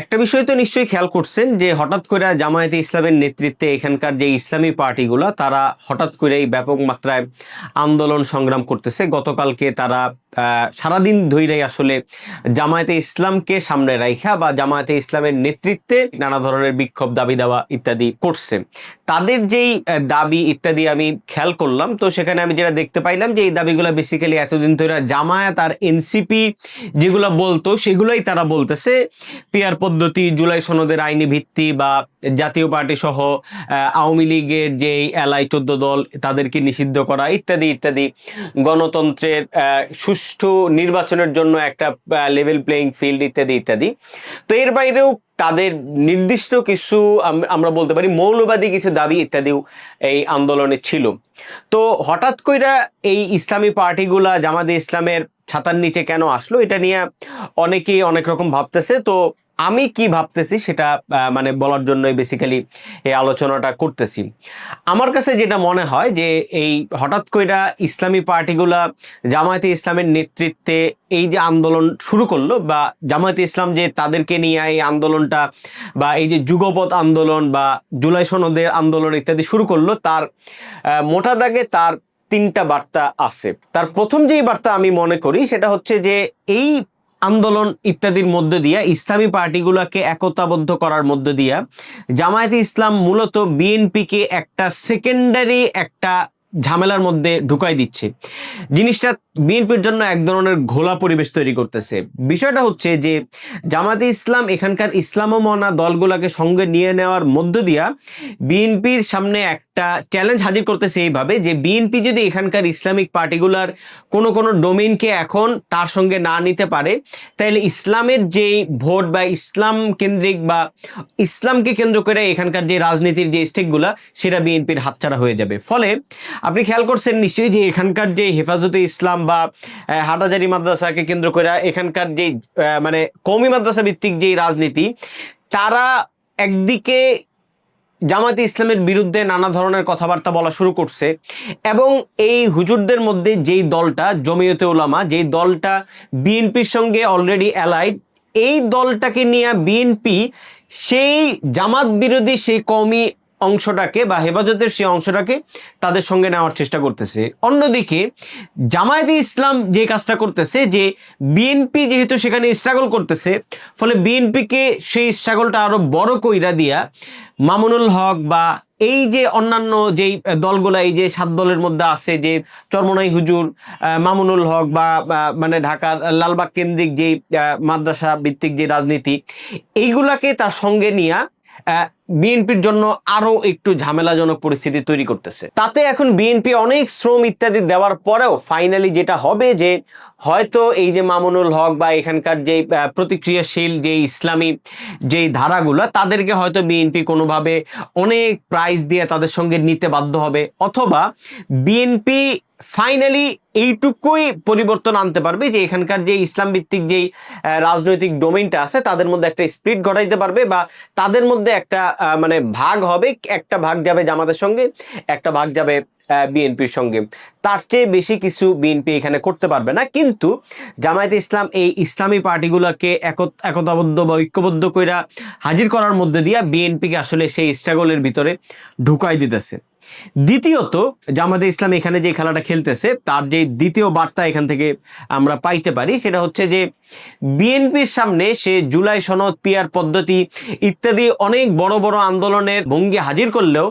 একটা বিষয় তো নিশ্চয়ই খেয়াল করছেন যে হঠাৎ করে জামায়াতে ইসলামের নেতৃত্বে এখানকার যে ইসলামী পার্টিগুলো, তারা হঠাৎ করে এই ব্যাপক মাত্রায় আন্দোলন সংগ্রাম করতেছে। গতকালকে তারা সারাদিন ধৈরাই আসলে জামায়াতে ইসলামকে সামনে রাইখা বা জামায়াতে ইসলামের নেতৃত্বে নানা ধরনের বিক্ষোভ, দাবি দেওয়া ইত্যাদি করছে। তাদের যেই দাবি ইত্যাদি আমি খেয়াল করলাম। তো সেখানে আমি যেটা দেখতে পাইলাম যে এই দাবিগুলো বেসিক্যালি এতদিন ধরে জামায়াত আর এনসিপি যেগুলো বলতো, সেগুলোই তারা বলতেছে। পিয়ার পদ্ধতি, জুলাই সনদের আইনি ভিত্তি বা জাতীয় পার্টি সহ আওয়ামী লীগের যে এলআই চোদ্দ দল তাদেরকে নিষিদ্ধ করা ইত্যাদি ইত্যাদি। গণতন্ত্রের সুষ্ঠু নির্বাচনের জন্য একটা লেভেল প্লেইং ফিল্ড ইত্যাদি ইত্যাদি। তো এর বাইরেও তাদের নির্দিষ্ট কিছু আমরা বলতে পারি মৌলবাদী কিছু দাবি ইত্যাদিও এই আন্দোলনে ছিল। তো হঠাৎ কইরা এই ইসলামী পার্টিগুলা, জামাতে ইসলামের ছাতার নিচে কেন আসলো, এটা নিয়ে অনেকেই অনেক রকম ভাবতেছে। তো আমি কি ভাবতেছি সেটা মানে বলার জন্যই বেসিক্যালি এই আলোচনাটা করতেছি। আমার কাছে যেটা মনে হয় যে এই হঠাৎ কইরা ইসলামী পার্টিগুলা জামায়াতে ইসলামের নেতৃত্বে এই যে আন্দোলন শুরু করল বা জামায়াতে ইসলাম যে তাদেরকে নিয়ে এই আন্দোলনটা বা এই যে যুগপথ আন্দোলন বা জুলাই সনদের আন্দোলন ইত্যাদি শুরু করল, তার মোটা দাগে তার তিনটা বার্তা আছে। তার প্রথম যেই বার্তা আমি মনে করি, সেটা হচ্ছে যে এই আন্দোলন ইত্যাদির মধ্য দিয়া, ইসলামী পার্টিগুলোকে একতাবদ্ধ করার মধ্য দিয়া, জামায়াতে ইসলাম মূলত বিএনপিকে একটা সেকেন্ডারি একটা ঝামেলার মধ্যে ঢুকাই দিচ্ছে। জিনিসটা বিএনপির জন্য এক ধরনের ঘোলা পরিবেশ তৈরি করতেছে। বিষয়টা হচ্ছে যে জামাতে ইসলাম এখানকার ইসলামমনা দলগুলোকে সঙ্গে নিয়ে নেওয়ার মধ্য দিয়া, বিএনপির সামনে একটা চ্যালেঞ্জ হাজির করতেছে এইভাবে যে বিএনপি যদি এখানকার ইসলামিক পার্টিগুলার কোনো কোনো ডোমেইনকে এখন তার সঙ্গে না নিতে পারে, তাহলে ইসলামের যেই ভোট বা ইসলাম কেন্দ্রিক বা ইসলামকে কেন্দ্র করে এখানকার যে রাজনীতির যে স্টেকগুলা, সেটা বিএনপির হাতছাড়া হয়ে যাবে। ফলে আপনি খেয়াল করছেন নিশ্চয়ই যে এখানকার যে হেফাজতে ইসলাম বা হাটাজারি মাদ্রাসাকে কেন্দ্র করে এখানকার যে মানে কৌমি মাদ্রাসা ভিত্তিক যে রাজনীতি, তারা একদিকে জামাতে ইসলামের বিরুদ্ধে নানা ধরনের কথাবার্তা বলা শুরু করছে এবং এই হুজুরদের মধ্যে যেই দলটা, জমিয়তে ওলামা যেই দলটা বিএনপির সঙ্গে অলরেডি অ্যালাইড এই দলটাকে নিয়ে বিএনপি সেই জামাত বিরোধী, সেই কওমি অংশটাকে বা হেফাজতের সেই অংশটাকে তাদের সঙ্গে নেওয়ার চেষ্টা করতেছে। অন্যদিকে জামায়াতে ইসলাম যে কাজটা করতেছে যে বিএনপি যেহেতু সেখানে স্ট্রাগল করতেছে, ফলে বিএনপিকে সেই স্ট্রাগলটা আরও বড় কইরা দিয়া মামুনুল হক বা এই যে অন্যান্য যেই দলগুলা, এই যে সাত দলের মধ্যে আছে যে চরমনাই হুজুর মামুনুল হক বা মানে ঢাকার লালবাগ কেন্দ্রিক যেই মাদ্রাসা ভিত্তিক যে রাজনীতি, এইগুলাকে তার সঙ্গে নিয়ে বিএনপির জন্য আরও একটু ঝামেলাজনক পরিস্থিতি তৈরি করতেছে। তাতে এখন বিএনপি অনেক শ্রম ইত্যাদি দেওয়ার পরেও ফাইনালি যেটা হবে যে হয়তো এই যে মামুনুল হক বা এখানকার যে প্রতিক্রিয়াশীল যে ইসলামী যেই ধারাগুলো, তাদেরকে হয়তো বিএনপি কোনোভাবে অনেক প্রাইজ দিয়ে তাদের সঙ্গে নিতে বাধ্য হবে। অথবা বিএনপি ফাইনালি এইটুকুই পরিবর্তন আনতে পারবে যে এখানকার যে ইসলাম ভিত্তিক যেই রাজনৈতিক ডোমেইনটা আছে, তাদের মধ্যে একটা স্প্লিট ঘটাইতে পারবে বা তাদের মধ্যে একটা মানে ভাগ হবে, একটা ভাগ যাবে জামাতের সঙ্গে, একটা ভাগ যাবে বিএনপির সঙ্গে। তার চেয়ে বেশি কিছু বিএনপি এখানে করতে পারবে না। কিন্তু জামায়াতে ইসলাম এই ইসলামী পার্টিগুলোকে একত, একতাবদ্ধ বা ঐক্যবদ্ধ কইরা হাজির করার মধ্যে দিয়া বিএনপিকে আসলে সেই স্ট্রাগলের ভিতরে ঢুকাই দিতেছে। দ্বিতীয়ত যে আমাদের ইসলাম এখানে যে খেলাটা খেলতেছে, তার যে দ্বিতীয় বার্তা এখান থেকে আমরা পাইতে পারি, সেটা হচ্ছে যে বিএনপির সামনে সে জুলাই সনদ, পিয়ার পদ্ধতি ইত্যাদি অনেক বড় বড় আন্দোলনের ভঙ্গি হাজির করলেও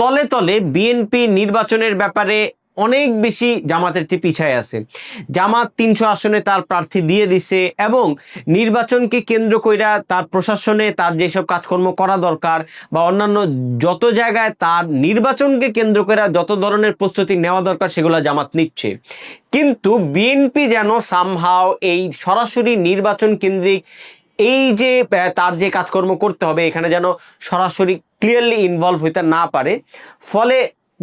তলে তলে বিএনপি নির্বাচনের ব্যাপারে অনেক বেশি জামাতের চেয়ে পিছায় আছে। জামাত তিনশো আসনে তার প্রার্থী দিয়ে দিছে এবং নির্বাচনকে কেন্দ্র কইরা তার প্রশাসনে তার যেসব কাজকর্ম করা দরকার বা অন্যান্য যত জায়গায় তার নির্বাচনকে কেন্দ্র করে যত ধরনের প্রস্তুতি নেওয়া দরকার সেগুলো জামাত নিচ্ছে। কিন্তু বিএনপি যেন সামহাও এই সরাসরি নির্বাচন কেন্দ্রিক এই যে তার যে কাজকর্ম করতে হবে, এখানে যেন সরাসরি ক্লিয়ারলি ইনভলভ হইতে না পারে। ফলে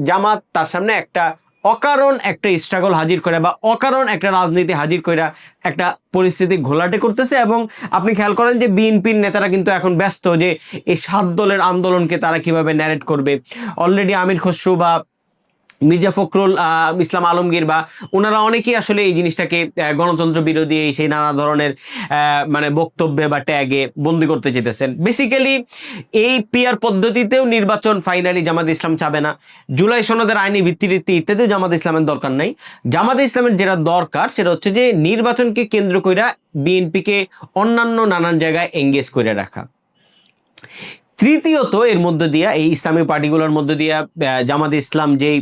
জামাত তার সামনে একটা অকারণ একটা স্ট্রাগল হাজির করে বা অকারণ একটা রাজনীতি হাজির করে একটা পরিস্থিতি ঘোলাটে করতেছে এবং আপনি খেয়াল করেন যে বিএনপির নেতারা কিন্তু এখন ব্যস্ত যে এই সাত দলের আন্দোলনকে তারা কীভাবে ন্যারেট করবে। অলরেডি আমির খসরু বা মির্জা ফখরুল ইসলাম আলমগীর বা ওনারা অনেকেই আসলে এই জিনিসটাকে গণতন্ত্র বিরোধী সেই নানা ধরনের মানে বক্তব্যে বা ট্যাগে বন্দি করতে চেতেছেন। বেসিক্যালি এই পিয়ার পদ্ধতিতেও নির্বাচন ফাইনালি জামাত ইসলাম চাবে না। জুলাই সনদের আইনি ভিত্তিরীতি ইত্যাদিও জামাত ইসলামের দরকার নাই। জামাত ইসলামের যেটা দরকার সেটা হচ্ছে যে নির্বাচনকে কেন্দ্র কইরা বিএনপিকে অন্যান্য নানান জায়গায় এঙ্গেজ করে রাখা। তৃতীয়ত এর মধ্যে দিয়া এই ইসলামী পার্টিগুলোর মধ্যে দিয়া জামাত ইসলাম যেই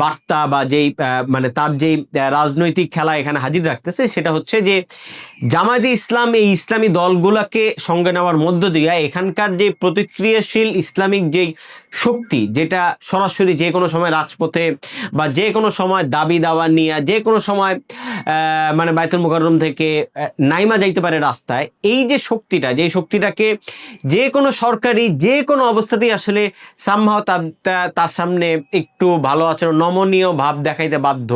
বার্তা বা যেই মানে তার যেই রাজনৈতিক খেলা এখানে হাজির রাখতেছে, সেটা হচ্ছে যে জামায়াতে ইসলাম এই ইসলামী দলগুলোকে সঙ্গে নেওয়ার মধ্য দিয়া এখানকার যে প্রতিক্রিয়াশীল ইসলামিক যেই শক্তি যেটা সরাসরি যে কোনো সময় রাজপথে বা যে কোনো সময় দাবি দাওয়া নিয়ে, যে কোনো সময় মানে বায়তুল মুকাররম থেকে নাইমা যাইতে পারে রাস্তায়, এই যে শক্তিটা, যে শক্তিটাকে যে কোনো সরকারি যে কোনো অবস্থাতেই আসলে তার তার সামনে একটু ভালো আচরণ, নমনীয় ভাব দেখাইতে বাধ্য।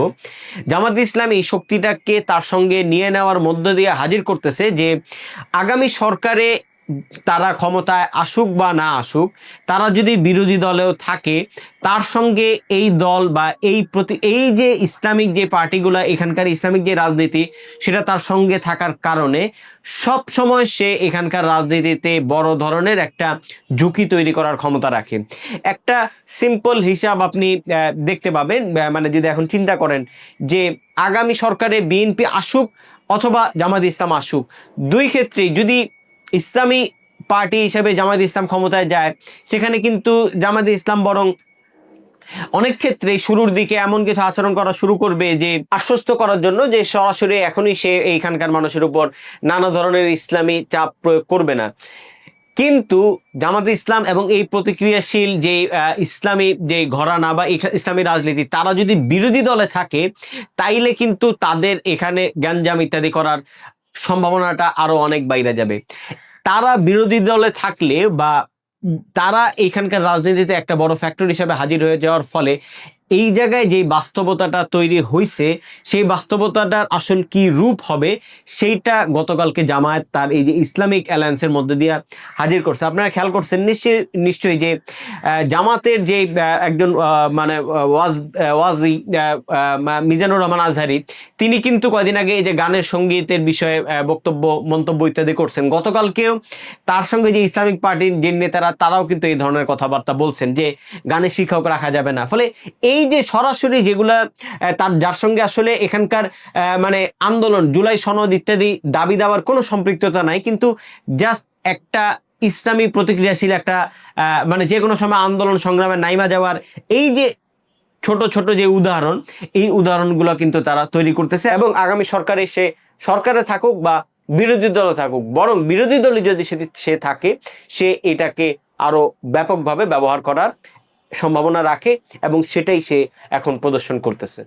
জামাত ইসলাম এই শক্তিটাকে তার সঙ্গে নিয়ে নেওয়ার মধ্য দিয়ে হাজির করতেছে যে আগামী সরকারে তারা ক্ষমতায় আসুক বা না আসুক, তারা যদি বিরোধী দলেও থাকে, তার সঙ্গে এই দল বা এই প্রতি, এই যে ইসলামিক যে পার্টিগুলো, এখানকার ইসলামিক যে রাজনীতি, সেটা তার সঙ্গে থাকার কারণে সব সময় সে এখানকার রাজনীতিতে বড় ধরনের একটা ঝুঁকি তৈরি করার ক্ষমতা রাখে। একটা সিম্পল হিসাব আপনি দেখতে পাবেন মানে যদি এখন চিন্তা করেন যে আগামী সরকারে বিএনপি আসুক অথবা জামাত ইসলাম আসুক, দুই ক্ষেত্রেই যদি ইসলামী পার্টি হিসেবে জামাত ইসলাম ক্ষমতায় যায়। সেখানে কিন্তু জামাত ইসলাম বরং অনেক ক্ষেত্রে শুরুর দিকে এমন কিছু আচরণ করা শুরু করবে যে আশ্বস্ত করার জন্য যে সরাসরি এখনই সে এইখানকার মানুষের উপর নানা ধরনের ইসলামী চাপ প্রয়োগ করবে না। কিন্তু জামাত ইসলাম এবং এই প্রতিক্রিয়াশীল যে ইসলামী যে ঘরানা বা ইসলামী রাজনীতি, তারা যদি বিরোধী দলে থাকে, তাইলে কিন্তু তাদের এখানে গ্যাঞ্জাম ইত্যাদি করার সম্ভাবনাটা আরও অনেক বাইরে যাবে। তারা বিরোধী দলে থাকলে বা তারা এখানকার রাজনীতিতে একটা বড় ফ্যাক্টর হিসাবে হাজির হয়ে যাওয়ার ফলে এই জায়গায় যে বাস্তবতাটা তৈরি হয়েছে সেই বাস্তবতাটার আসল কি রূপ হবে, সেইটা গতকালকে জামায়াত তার এই যে ইসলামিক অ্যালায়েন্সের মধ্যে দিয়ে হাজির করছে। আপনারা খেয়াল করছেন, নিশ্চয়ই নিশ্চয়ই যে জামাতের যে একজন মানে ওয়াজ ওয়াজি মিজানুর রহমান আজহারি, তিনি কিন্তু কয়দিন আগে এই যে গানের সঙ্গীতের বিষয়ে বক্তব্য, মন্তব্য ইত্যাদি করছেন। গতকালকেও তার সঙ্গে যে ইসলামিক পার্টির যে নেতারা, তারাও কিন্তু এই ধরনের কথাবার্তা বলছেন যে, গানের শিক্ষক রাখা যাবে না। ফলে এই যে সরাসরি যেগুলা তার, যার সঙ্গে আসলে এখানকার মানে আন্দোলন, জুলাই সনদ ইত্যাদি দাবি দেওয়ার কোনো সম্পৃক্ততা নাই, কিন্তু জাস্ট একটা ইসলামী প্রতিক্রিয়াশীল একটা মানে যে কোনো সময় আন্দোলন সংগ্রামে নাইমা যাওয়ার এই যে ছোট ছোট যে উদাহরণ, এই উদাহরণগুলো কিন্তু তারা তৈরি করতেছে এবং আগামী সরকারে সে, সরকারে থাকুক বা বিরোধী দলে থাকুক, বরং বিরোধী দলে যদি সে থাকে, সে এটাকে আরও ব্যাপকভাবে ব্যবহার করার সম্ভাবনা রাখে এবং সেটাই সে এখন প্রদর্শন করতেছে।